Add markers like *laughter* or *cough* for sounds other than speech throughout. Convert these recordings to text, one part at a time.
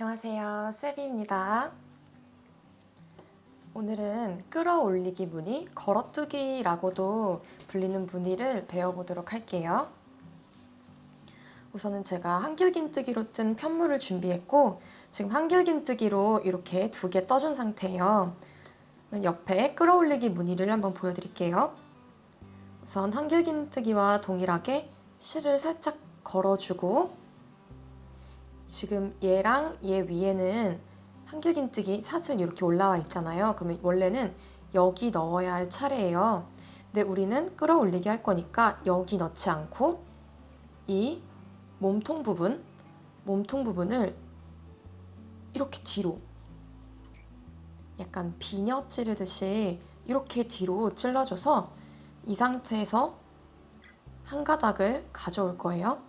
안녕하세요. 세비입니다. 오늘은 끌어올리기 무늬, 걸어뜨기라고도 불리는 무늬를 배워보도록 할게요. 우선은 제가 한길긴뜨기로 뜬 편물을 준비했고 지금 한길긴뜨기로 이렇게 두 개 떠준 상태예요. 옆에 끌어올리기 무늬를 한번 보여드릴게요. 우선 한길긴뜨기와 동일하게 실을 살짝 걸어주고 지금 얘랑 얘 위에는 한길긴뜨기 사슬 이렇게 올라와 있잖아요. 그러면 원래는 여기 넣어야 할 차례예요. 근데 우리는 끌어올리기 할 거니까 여기 넣지 않고 이 몸통 부분, 몸통 부분을 이렇게 뒤로 약간 비녀 찌르듯이 이렇게 뒤로 찔러줘서 이 상태에서 한 가닥을 가져올 거예요.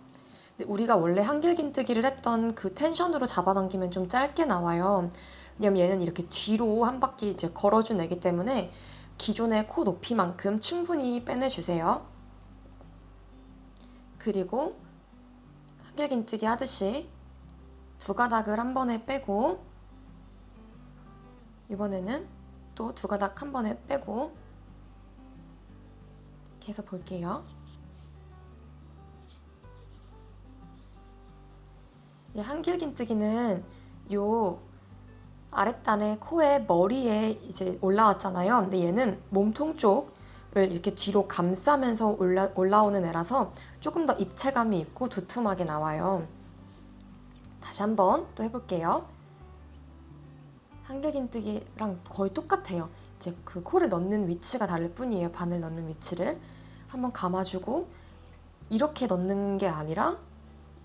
우리가 원래 한길긴뜨기를 했던 그 텐션으로 잡아당기면 좀 짧게 나와요. 왜냐면 얘는 이렇게 뒤로 한 바퀴 이제 걸어준 애기 때문에 기존의 코 높이만큼 충분히 빼내주세요. 그리고 한길긴뜨기 하듯이 두 가닥을 한 번에 빼고 이번에는 또 두 가닥 한 번에 빼고 이렇게 볼게요. 이 한길긴뜨기는 요 아랫단에 코에 머리에 이제 올라왔잖아요. 근데 얘는 몸통 쪽을 이렇게 뒤로 감싸면서 올라, 올라오는 애라서 조금 더 입체감이 있고 두툼하게 나와요. 다시 한번 또 해볼게요. 한길긴뜨기랑 거의 똑같아요. 이제 그 코를 넣는 위치가 다를 뿐이에요. 바늘 넣는 위치를 한번 감아주고 이렇게 넣는 게 아니라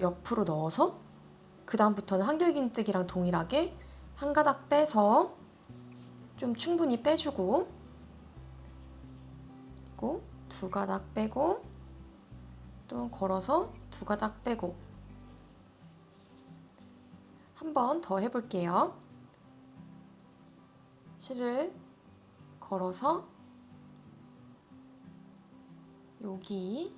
옆으로 넣어서 그 다음부터는 한길긴뜨기랑 동일하게 한 가닥 빼서 좀 충분히 빼주고 두 가닥 빼고 또 걸어서 두 가닥 빼고 한 번 더 해볼게요. 실을 걸어서 여기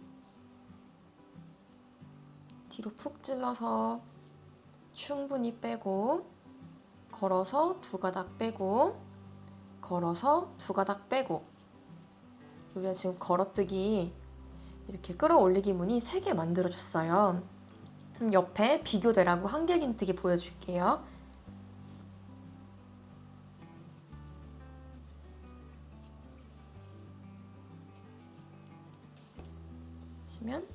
뒤로 푹 찔러서 충분히 빼고 걸어서 두 가닥 빼고 걸어서 두 가닥 빼고 우리가 지금 걸어뜨기 이렇게 끌어올리기 무늬 3개 만들어줬어요. 그럼 옆에 비교되라고 한길긴뜨기 보여줄게요. 보시면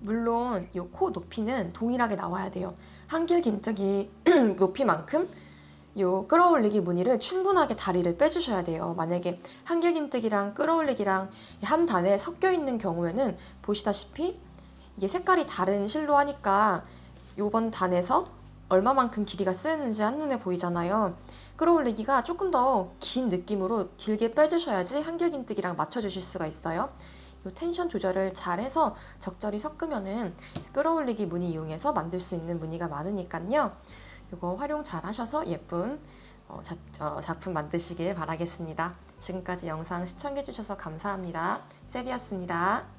물론 이 코 높이는 동일하게 나와야 돼요. 한길 긴뜨기 *clears throat* 높이만큼 요 끌어올리기 무늬를 충분하게 다리를 빼주셔야 돼요. 만약에 한길 긴뜨기랑 끌어올리기랑 한 단에 섞여 있는 경우에는 보시다시피 이게 색깔이 다른 실로 하니까 요번 단에서 얼마만큼 길이가 쓰였는지 한눈에 보이잖아요. 끌어올리기가 조금 더 긴 느낌으로 길게 빼주셔야지 한길 긴뜨기랑 맞춰주실 수가 있어요. 요 텐션 조절을 잘해서 적절히 섞으면은 끌어올리기 무늬 이용해서 만들 수 있는 무늬가 많으니까요. 이거 활용 잘 하셔서 예쁜 어, 작, 어, 작품 만드시길 바라겠습니다. 지금까지 영상 시청해주셔서 감사합니다. 세비였습니다.